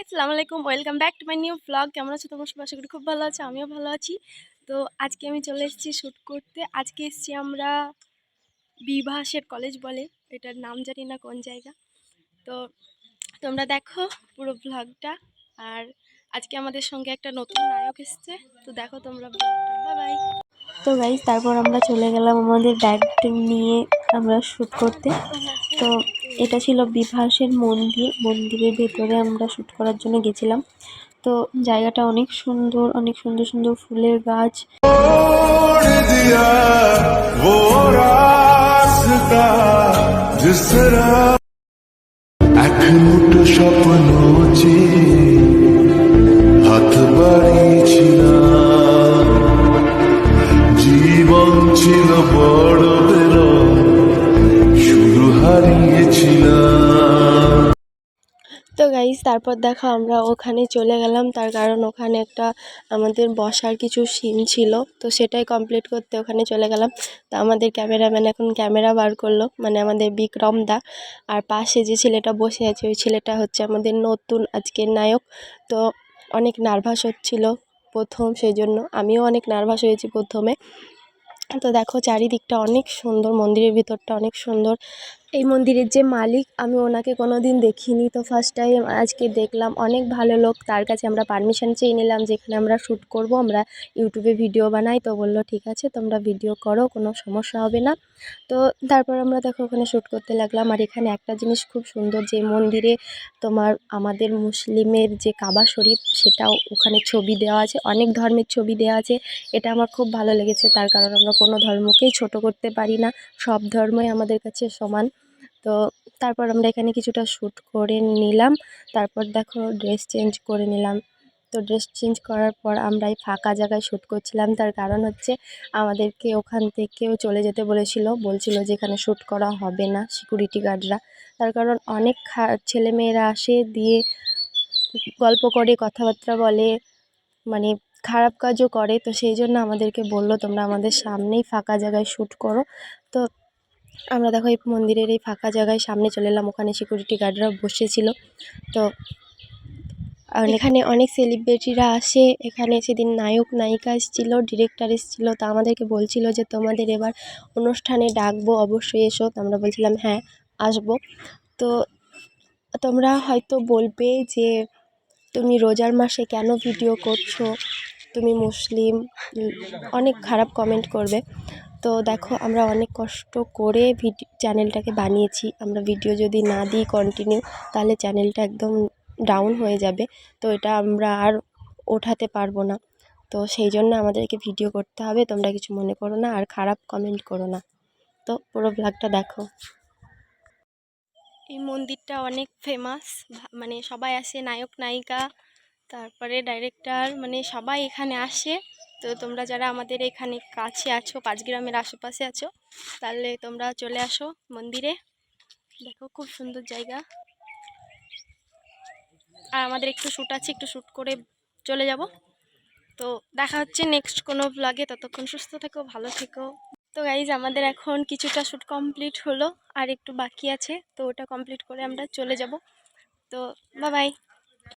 আসসালামু আলাইকুম, welcome back to my new blog. কেমন আছো তোমার? সবাই আশা করি খুব ভালো আছে, আমিও ভালো আছি। তো আজকে আমি চলে এসেছি শ্যুট করতে। আজকে এসেছি আমরা বিভাসের কলেজ বলে। এটার নাম জানি না কোন জায়গা। তো তোমরা দেখো পুরো ব্লগটা। আর আজকে আমাদের সঙ্গে একটা নতুন নায়ক এসছে। তো দেখো তোমরা বাই তো গাইজ তারপর আমরা চলে গেলাম আমাদের ব্যাগ নিয়ে আমরা শ্যুট করতে। তো এটা ছিল বিভাসের মন্দির, মন্দিরের ভেতরে আমরা শ্যুট করার জন্য গেছিলাম। তো জায়গাটা অনেক সুন্দর অনেক সুন্দর সুন্দর ফুলের গাছ। স্বপ্ন তো গাইজ তারপর দেখো আমরা ওখানে চলে গেলাম। তার কারণ ওখানে একটা আমাদের বসার কিছু সিন ছিল। তো সেটাই কমপ্লিট করতে ওখানে চলে গেলাম। তো আমাদের ক্যামেরাম্যান এখন ক্যামেরা বার করল মানে আমাদের বিক্রম দা। আর পাশে যে ছেলেটা বসে আছে, ওই ছেলেটা হচ্ছে আমাদের নতুন আজকের নায়ক। তো অনেক নার্ভাস হচ্ছিল প্রথম সেই জন্য আমিও অনেক নার্ভাস হয়েছি প্রথমে। তো দেখো চারিদিকটা অনেক সুন্দর, মন্দিরের ভিতরটা অনেক সুন্দর। এই মন্দিরের যে মালিক, আমি ওনাকে কোনো দিন দেখিনি। তো ফার্স্ট টাইম আজকে দেখলাম, অনেক ভালো লোক। তার কাছে আমরা পারমিশন চেয়ে নিলাম যেখানে আমরা শ্যুট করব, আমরা ইউটিউবে ভিডিও বানাই। তো বলল, ঠিক আছে, তোমরা ভিডিও করো, কোনো সমস্যা হবে না। তো তারপর আমরা দেখো, ওখানে শ্যুট করতে লাগলাম। আর এখানে একটা জিনিস খুব সুন্দর, যে মন্দিরে তোমার আমাদের মুসলিমের যে কাবা শরীফ, সেটাও ওখানে ছবি দেওয়া আছে। অনেক ধর্মের ছবি দেওয়া আছে। এটা আমার খুব ভালো লেগেছে। তার কারণ আমরা কোনো ধর্মকেই ছোট করতে পারি না। সব ধর্মই আমাদের কাছে সমান। তো তারপর আমরা এখানে কিছুটা শ্যুট করে নিলাম। তারপর দেখো ড্রেস চেঞ্জ করে নিলাম। তো ড্রেস চেঞ্জ করার পর আমরা এই ফাঁকা জায়গায় শ্যুট করছিলাম। তার কারণ হচ্ছে আমাদেরকে ওখান থেকেও চলে যেতে বলেছিল। বলছিল যে এখানে শ্যুট করা হবে না সিকিউরিটি গার্ডরা তার কারণ অনেক ছেলেমেয়েরা আসে, দিয়ে গল্প করে, কথাবার্তা বলে মানে খারাপ কাজও করে। তো সেই জন্য আমাদেরকে বলল, তোমরা আমাদের সামনেই ফাঁকা জায়গায় শ্যুট করো। তো আমরা দেখো এই মন্দিরের এই ফাঁকা জায়গায় সামনে চলে এলাম। ওখানে সিকিউরিটি গার্ডরা বসেছিল। তো আর এখানে অনেক সেলিব্রিটিরা আসে। এখানে সেদিন নায়ক নায়িকা এসেছিল ডিরেক্টর এসেছিল। তা আমাদেরকে বলছিল যে তোমাদের এবার অনুষ্ঠানে ডাকবো অবশ্যই এসো। তো আমরা বলছিলাম হ্যাঁ আসব। তো তোমরা হয়তো বলবে যে তুমি রোজার মাসে কেন ভিডিও করছ? তুমি মুসলিম? অনেক খারাপ কমেন্ট করবে। তো দেখো, আমরা অনেক কষ্ট করে ভিডিও চ্যানেলটাকে বানিয়েছি। আমরা ভিডিও যদি না দিই কন্টিনিউ তাহলে চ্যানেলটা একদম ডাউন হয়ে যাবে। তো এটা আমরা আর ওঠাতে পারব না। তো সেই জন্য আমাদেরকে ভিডিও করতে হবে। তোমরা কিছু মনে করো না আর খারাপ কমেন্ট করো না। তো পুরো ব্লগটা দেখো। এই মন্দিরটা অনেক ফেমাস মানে সবাই আসে, নায়ক, নায়িকা, তারপরে ডাইরেক্টর মানে সবাই এখানে আসে। তো তোমরা যারা আমাদের এখানে কাছে আছো, পাঁচগ্রামের আশেপাশে আছো, তাহলে তোমরা চলে আসো মন্দিরে। দেখো খুব সুন্দর জায়গা। আর আমাদের একটু শ্যুট আছে, একটু শ্যুট করে চলে যাব। তো দেখা হচ্ছে নেক্সট কোনো ব্লগে ততক্ষণ সুস্থ থেকো, ভালো থেকো। তো গাইজ আমাদের এখন কিছুটা শ্যুট কমপ্লিট হলো, আর একটু বাকি আছে, তো ওটা কমপ্লিট করে আমরা চলে যাব। তো বাই